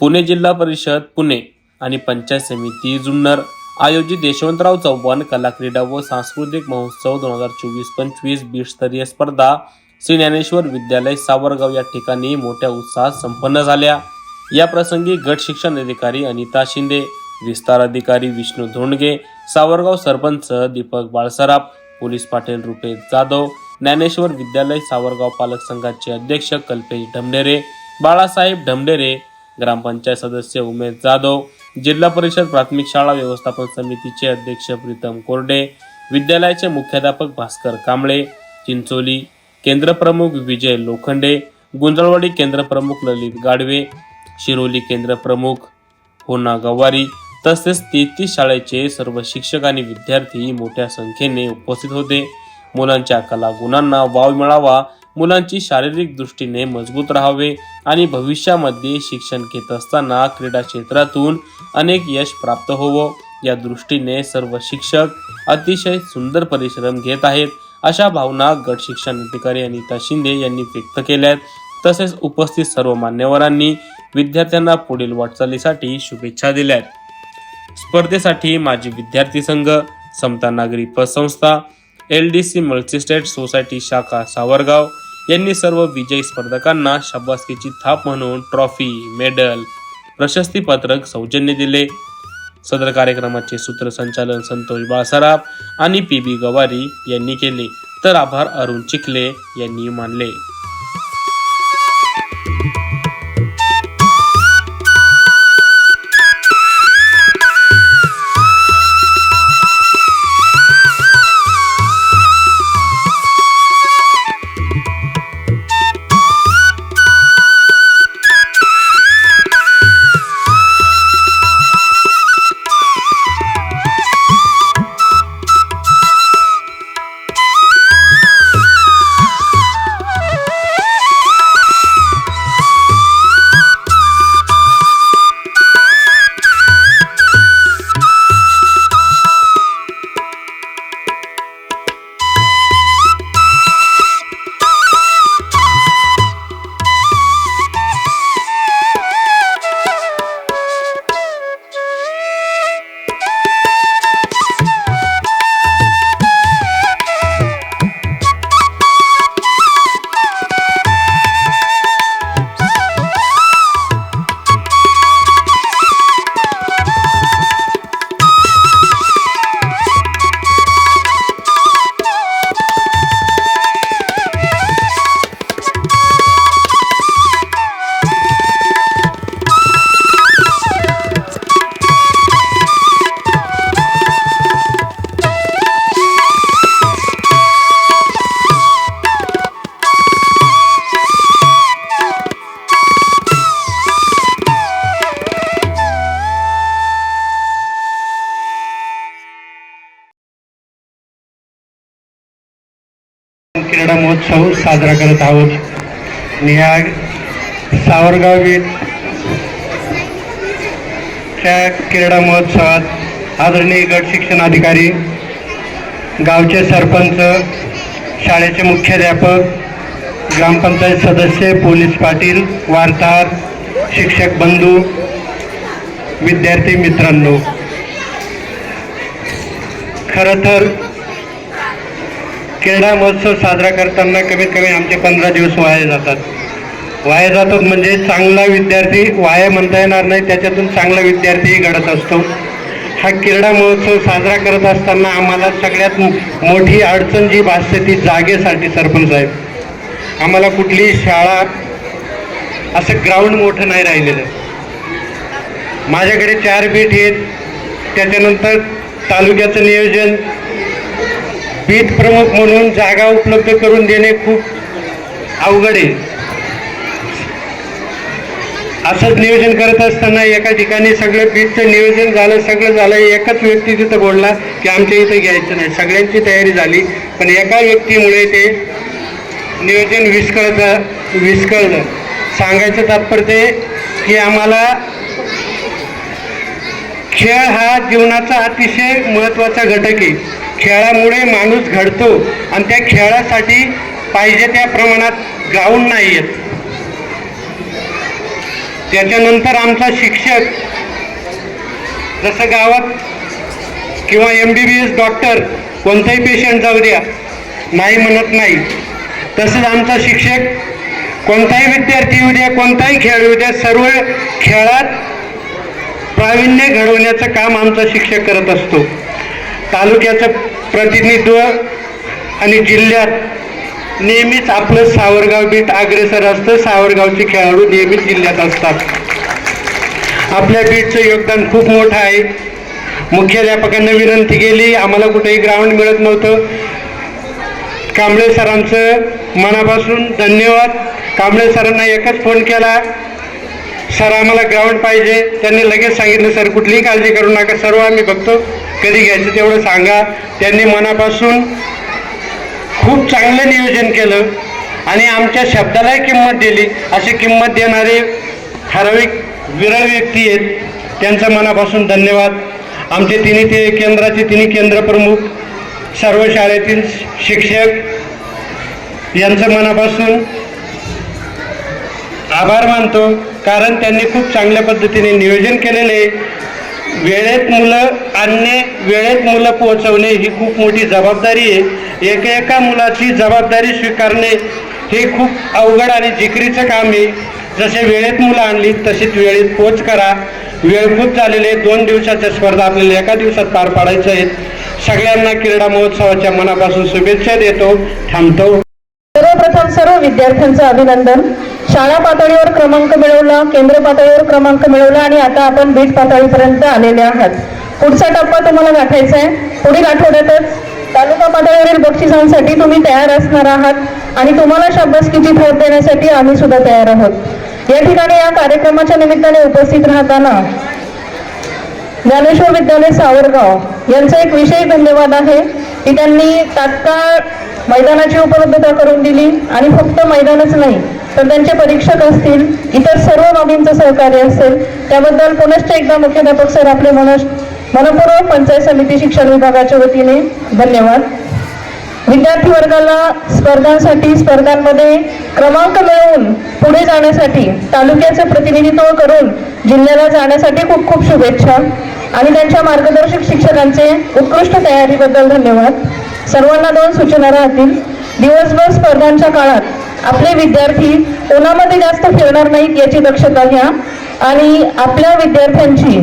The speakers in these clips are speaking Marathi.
पुणे जिल्हा परिषद पुणे आणि पंचायत समिती जुन्नर. आयोजित यशवंतराव चव्हाण कला क्रीडा व सांस्कृतिक महोत्सव दोन हजार चोवीस पंचवीस बीडस्तरीय स्पर्धा श्री ज्ञानेश्वर विद्यालय सावरगाव या ठिकाणी मोठ्या उत्साहात संपन्न झाल्या. या प्रसंगी गट शिक्षण अधिकारी अनिता शिंदे विस्तार अधिकारी विष्णू धोंडगे सावरगाव सरपंच दीपक बाळसराफ पोलीस पाटील रुपेश जाधव ज्ञानेश्वर विद्यालय सावरगाव पालक संघाचे अध्यक्ष कल्पेश ढमढेरे बाळासाहेब ढमढेरे ग्रामपंचायत सदस्य उमेश जाधव जिल्हा परिषद प्राथमिक शाळा व्यवस्थापन समितीचे अध्यक्ष प्रीतम कोरडे विद्यालयाचे मुख्याध्यापक भास्कर कांबळे चिंचोली केंद्रप्रमुख विजय लोखंडे गुंजळवाडी केंद्रप्रमुख ललित गाडवे शिरोली केंद्रप्रमुख होना गवारी तसेच तेहतीस शाळेचे सर्व शिक्षक आणि विद्यार्थी मोठ्या संख्येने उपस्थित होते. मुलांच्या कला गुणांना वाव मिळावा मुलांची शारीरिक दृष्टीने मजबूत राहावे आणि भविष्यामध्ये शिक्षण घेत असताना क्रीडा क्षेत्रातून अनेक यश प्राप्त होवं. या दृष्टीने सर्व शिक्षक अतिशय सुंदर परिश्रम घेत आहेत. अशा भावना गट शिक्षण अधिकारी अनिता शिंदे यांनी व्यक्त केल्या आहेत तसेच उपस्थित सर्व मान्यवरांनी विद्यार्थ्यांना पुढील वाटचालीसाठी शुभेच्छा दिल्या आहेत स्पर्धेसाठी माजी विद्यार्थी संघ समता नागरी पतसंस्था L D C multistate society शाखा सावरगाव यांनी सर्व विजयी स्पर्धकांना शाबासकीची थाप म्हणून ट्रॉफी मेडल प्रशस्तीपत्रक सौजन्य दिले. सदर कार्यक्रमाचे सूत्रसंचालन संतोष बाळसराफ आणि पी बी गवारी यांनी केले. तर आभार अरुण चिखले यांनी मानले. उत्सव साजरा करत आहोत. आणि ह्या सावरगाव च्या क्रीडा महोत्सवात आदरणीय गट शिक्षण अधिकारी गावचे सरपंच शाळेचे मुख्याध्यापक ग्रामपंचायत सदस्य पोलीस पाटील वार्ताहर शिक्षक बंधू विद्यार्थी मित्रांनो. खरं तर क्रीडा महोत्सव साजरा करताना कमीत कमी आमचे पंधरा दिवस वाया जातात. वाया जातात म्हणजे चांगला विद्यार्थी वाया म्हणता येणार नाही त्याच्यातून चांगला विद्यार्थीही घडत असतो. हा क्रीडा महोत्सव साजरा करत असताना आम्हाला सगळ्यात मोठी अडचण जी भासते ती जागेसाठी सरपंच साहेब. आम्हाला कुठलीही शाळा असं ग्राउंड मोठं नाही राहिलेलं. माझ्याकडे चार बीट आहेत त्याच्यानंतर तालुक्याचं नियोजन पीत प्रमुख म्हणून जागा उपलब्ध करून देणे खूप अवघड आहे. असंच नियोजन करत असताना एका ठिकाणी सगळं पीठचं नियोजन झालं सगळं झालं. एकच व्यक्ती तिथं बोलला की आमच्या इथं घ्यायचं नाही. सगळ्यांची तयारी झाली पण एका व्यक्तीमुळे ते नियोजन विस्कळतं विस्कळलं. सांगायचं तात्पर्य ते की आम्हाला खेळ हा जीवनाचा अतिशय महत्त्वाचा घटक आहे. खेळामुळे माणूस घडतो आणि त्या खेळासाठी पाहिजे त्या प्रमाणात ग्राउंड नाही आहेत त्याच्यानंतर आमचा शिक्षक जसं गावात किंवा M B B S doctor कोणताही पेशंट जाऊ द्या नाही म्हणत नाही. तसंच आमचा शिक्षक कोणताही विद्यार्थी येऊ द्या कोणताही खेळ येऊ द्या सर्व खेळात प्रावीण्य घडवण्याचं काम आमचा शिक्षक करत असतो. तालुक्याचं प्रतिनिधित्व आणि जिल्ह्यात नेहमीच आपलं सावरगाव बीट अग्रेसर असतं. सावरगावचे खेळाडू नेहमीच जिल्ह्यात असतात. आपल्या बीटचं योगदान खूप मोठं आहे. मुख्याध्यापकांना विनंती केली. आम्हाला कुठेही ग्राउंड मिळत नव्हतं. कांबळे सरांचं मनापासून धन्यवाद. कांबळे सरांना एकच फोन केला. सर आम्हाला ग्राउंड पाहिजे. त्यांनी लगेच सांगितलं सर कुठलीही काळजी करू नका. सर्व आम्ही बघतो. कधी घ्यायचं तेवढं सांगा. त्यांनी मनापासून खूप चांगलं नियोजन केलं आणि आमच्या शब्दालाही किंमत दिली. अशी किंमत देणारे ठराविक विरळ व्यक्ती आहेत. त्यांचा मनापासून धन्यवाद. आमचे तिन्ही ते केंद्राचे तिन्ही केंद्रप्रमुख सर्व शाळेतील शिक्षक यांचं मनापासून आभार मानतो. कारण त्यांनी खूप चांगल्या पद्धतीने नियोजन केलेले आहे. वेळेत मुलं आणणे वेळेत मुलं पोहोचवणे ही खूप मोठी जबाबदारी आहे. एका एका मुलाची जबाबदारी स्वीकारणे हे खूप अवघड आणि जिकरीचं काम आहे. जसे वेळेत मुलं आणली तशीच वेळेत पोच करा. वेळ झालेले दोन दिवसाच्या स्पर्धा आपल्याला एका दिवसात पार पाडायच्या आहेत. सगळ्यांना क्रीडा महोत्सवाच्या मनापासून शुभेच्छा देतो. थांबतो. सर्वप्रथम सर्व विद्यार्थ्यांचं अभिनंदन. शाळा पातळीवर क्रमांक मिळवला केंद्र पातळीवर क्रमांक मिळवला आणि आता आपण बीट पातळीपर्यंत आलेले आहात. पुढचा टप्पा तुम्हाला गाठायचा आहे पुढील आठवड्यातच तालुका पातळीवरील बक्षिसांसाठी तुम्ही तयार असणार आहात आणि तुम्हाला शाबासकीची थाप देण्यासाठी आम्ही सुद्धा तयार आहोत. या ठिकाणी या कार्यक्रमाच्या निमित्ताने उपस्थित राहताना ज्ञानेश्वर विद्यालय सावरगाव यांचा एक विशेष धन्यवाद आहे की त्यांनी तात्काळ मैदानाची उपलब्धता करून दिली आणि फक्त मैदानच नाही तर त्यांचे परीक्षक असतील इतर सर्व बाबींचं सहकार्य असेल त्याबद्दल पुनश्च एकदा मुख्याध्यापक सर आपले मन मनपूर्वक पंचायत समिती शिक्षण विभागाच्या वतीने धन्यवाद. विद्यार्थी वर्गाला स्पर्धांसाठी स्पर्धांमध्ये क्रमांक मिळवून पुढे जाण्यासाठी तालुक्याचे प्रतिनिधित्व करून जिल्ह्याला जाण्यासाठी खूप खूप शुभेच्छा. आणि त्यांच्या मार्गदर्शक शिक्षकांचे उत्कृष्ट तयारीबद्दल धन्यवाद. सर्वांना दोन सूचना राहतील. दिवसभर स्पर्धांच्या काळात आपले विद्यार्थी उन्हामध्ये जास्त फिरणार नाहीत याची दक्षता घ्या. आणि आपल्या विद्यार्थ्यांची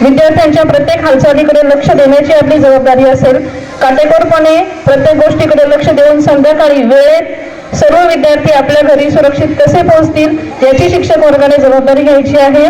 विद्यार्थ्यांच्या प्रत्येक हालचालीकडे लक्ष देण्याची आपली जबाबदारी असेल. काटेकोरपणे प्रत्येक गोष्टीकडे लक्ष देऊन संध्याकाळी वेळेत सर्व विद्यार्थी आपल्या घरी सुरक्षित कसे पोहोचतील याची शिक्षक वर्गाने जबाबदारी घ्यायची आहे.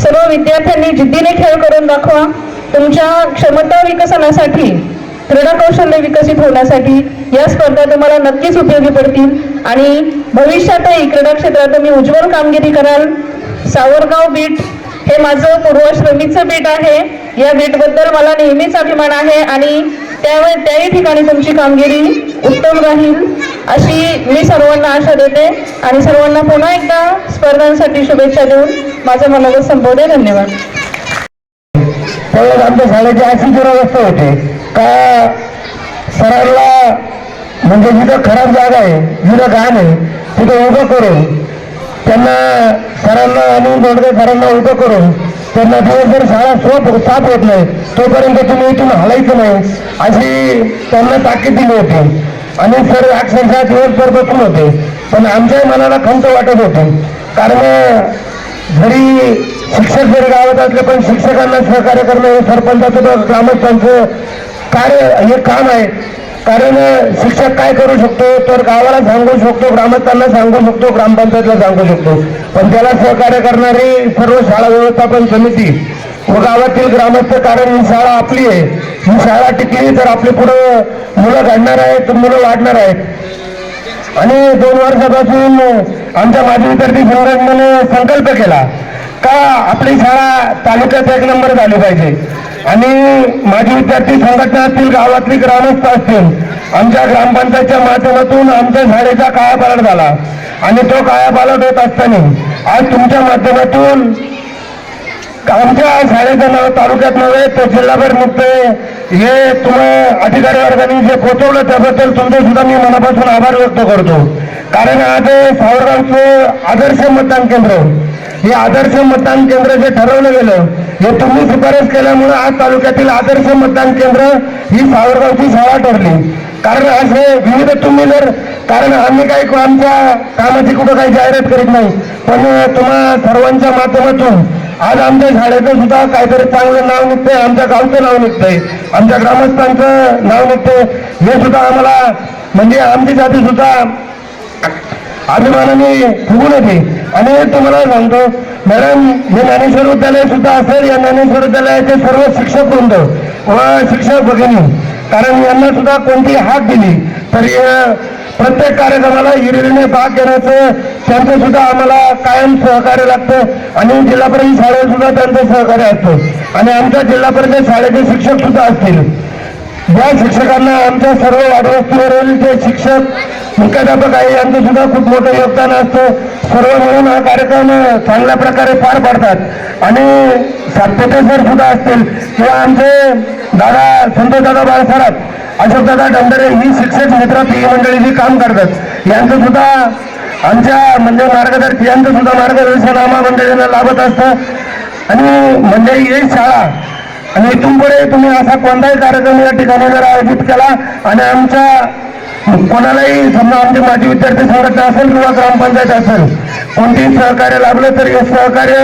सर्व विद्यार्थ्यांनी जिद्दीने खेळ करून दाखवा. तुमच्या क्षमता विकसनासाठी क्रीडा कौशल्य विकसित होण्यासाठी या स्पर्धा तुम्हाला नक्कीच उपयोगी पडतील. आणि भविष्यातही क्रीडा क्षेत्रात तुम्ही उज्ज्वल कामगिरी कराल. सावरगाव बीट हे माझं पूर्वाश्रमीचं बीट आहे. या बीटबद्दल मला नेहमीच अभिमान आहे आणि त्यामुळे त्याही ठिकाणी तुमची कामगिरी उत्तम राहील. अशी मी सर्वांना आशा देते आणि सर्वांना पुन्हा एकदा स्पर्धांसाठी शुभेच्छा देऊन माझं मनोगत संपवते. धन्यवाद. आमच्या शाळेची अशी दुरावस्था होते. का? सरांना म्हणजे जिथं खराब जागा आहे जिथं घाण आहे तिथं उभं करून त्यांना सरांना आणि दोडके सरांना उभं करून त्यांना दिवसभर शाळा सोप साफ होत नाही. तोपर्यंत तुम्ही इथून हलायचं नाही अशी त्यांना ताकीद दिली होती. आणि सर अक्षरशः दिवसभर बसून होते. पण आमच्या मनाला खंत वाटत होती. कारण जरी शिक्षक जरी गावात असले पण शिक्षकांना सहकार्य करणं हे सरपंचाचं ग्रामस्थांचं कार्य हे काम आहे. कारण शिक्षक काय करू शकतो? तर गावाला सांगू शकतो ग्रामस्थांना सांगू शकतो ग्रामपंचायतला सांगू शकतो. पण त्याला सहकार्य करणारी सर्व शाळा व्यवस्थापन समिती व गावातील ग्रामस्थ कारण ही शाळा आपली आहे. ही शाळा टिकली तर आपली पुढं मुलं घडणार आहेत मुलं वाढणार आहेत. आणि दोन वर्षापासून आमच्या माजी विद्यार्थी संघटनेने संकल्प केला का आपली शाळा तालुक्यात एक नंबर झाली पाहिजे. आणि माझी विद्यार्थी संघटना असतील गावातली ग्रामस्थ असतील आमच्या ग्रामपंचायतच्या माध्यमातून आमच्या शाळेचा कायापालट झाला. आणि तो कायापालट होत असताना आज तुमच्या माध्यमातून आमच्या शाळेचं नाव तालुक्यात नव्हे तर जिल्हाभर मुक्त हे तुम्ही अधिकारी वर्गाने जे पोचवलं त्याबद्दल तुमचे सुद्धा मी मनापासून आभार व्यक्त करतो. कारण आज सावरगावचं आदर्श मतदान केंद्र हे आदर्श मतदान केंद्र जे ठरवलं गेलं हे तुम्ही शिफारस केल्यामुळे आज तालुक्यातील आदर्श मतदान केंद्र ही सावरगावची शाळा ठरली. कारण असे विविध तुम्ही जर कारण आम्ही काही आमच्या कामाची कुठं काही जाहिरात करीत नाही पण तुम्हा सर्वांच्या माध्यमातून आज आमच्या शाळेचं सुद्धा काहीतरी चांगलं नाव निघतंय आमच्या गावचं नाव निघतंय आमच्या ग्रामस्थांचं नाव निघतंय. हे सुद्धा आम्हाला म्हणजे आमची जाती सुद्धा अभिमानाने फुगून येते. आणि तुम्हाला सांगतो मॅडम हे ज्ञानेश्वर विद्यालय सुद्धा असेल या ज्ञानेश्वर विद्यालयाचे सर्व शिक्षक वृंद व शिक्षक भगिनी कारण यांना सुद्धा कोणती हाक दिली तर प्रत्येक कार्यक्रमाला हिरिरीने भाग घेण्याचं त्यांचं सुद्धा आम्हाला कायम सहकार्य लागतं आणि जिल्हा परिषद शाळेत सुद्धा त्यांचं सहकार्य असतं. आणि आमच्या जिल्हा परिषद शाळेचे शिक्षक सुद्धा असतील. ज्या शिक्षकांना आमच्या सर्व वाढवस्तीवरील जे शिक्षक मुख्याध्यापक आहे यांचं सुद्धा खूप मोठं योगदान असतं. सर्व मिळून हा कार्यक्रम चांगल्या प्रकारे पार पाडतात. आणि सातपुते सर सुद्धा असतील किंवा आमचे दादा संतोष दादा बाळासाहेब अशोक दादा डंडरे ही शिक्षक मित्र पी मंडळी जी काम करतात यांचं सुद्धा आमच्या म्हणजे मार्गदर्शक यांचं सुद्धा मार्गदर्शन आम्हा मंडळींना लाभत असतं. आणि म्हणजे ही शाळा आणि इथून पुढे तुम्ही असा कोणताही कार्यक्रम या ठिकाणी जर आयोजित केला आणि आमच्या कोणालाही समजा आमचे माजी विद्यार्थी संघटना असेल किंवा ग्रामपंचायत असेल कोणतेही सहकार्य लाभलं तर हे सहकार्य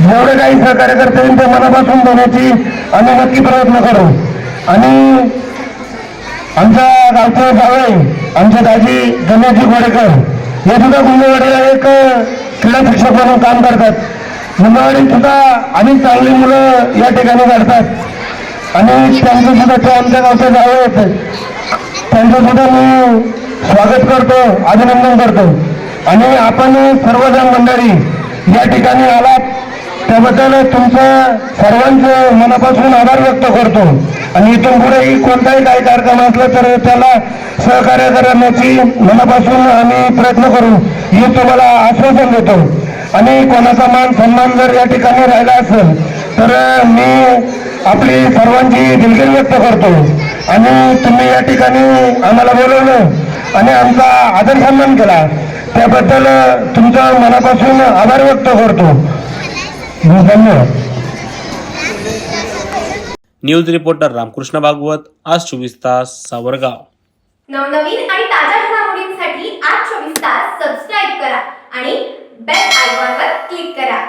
जेवढे काही सहकार्य करता येईल ते मनापासून देण्याची आम्ही नक्की प्रयत्न करू. आणि आमच्या गावचे जावळे आमचे दाजी गणेशजी गोडेकर हे सुद्धा गुंगेवाडीला एक क्रीडा शिक्षक म्हणून काम करतात. गुंगेवाडीत सुद्धा अनेक चांगली मुलं या ठिकाणी घडतात आणि त्यांचं सुद्धा ते आमच्या गावचे जावळे आहेत त्यांचं सुद्धा मी स्वागत करतो अभिनंदन करतो. आणि आपण सर्वजण मंडळी या ठिकाणी आलात. त्याबद्दल तुमचं सर्वांचं मनापासून आभार व्यक्त करतो. आणि इथून पुढेही कोणताही काही कार्यक्रम असला तर त्याला सहकार्य करण्याची मनापासून आम्ही प्रयत्न करू. हे तुम्हाला आश्वासन देतो. आणि कोणाचा मान सन्मान जर या ठिकाणी राहिला असेल तर मी आपली सर्वांची दिलगिरी व्यक्त करतो. आणि तुम्ही या ठिकाणी आम्हाला बोलवलं आणि आमचा आदर सन्मान केला. त्याबद्दल तुमचा मनापासून आभार व्यक्त करतो. न्यूज रिपोर्टर रामकृष्ण भागवत आज चोवीस तास सावरगाव. नवनवीन आणि ताज्या घडामोडींसाठी आज चोवीस तास सबस्क्राईब करा आणि बेल आयकॉनवर क्लिक करा.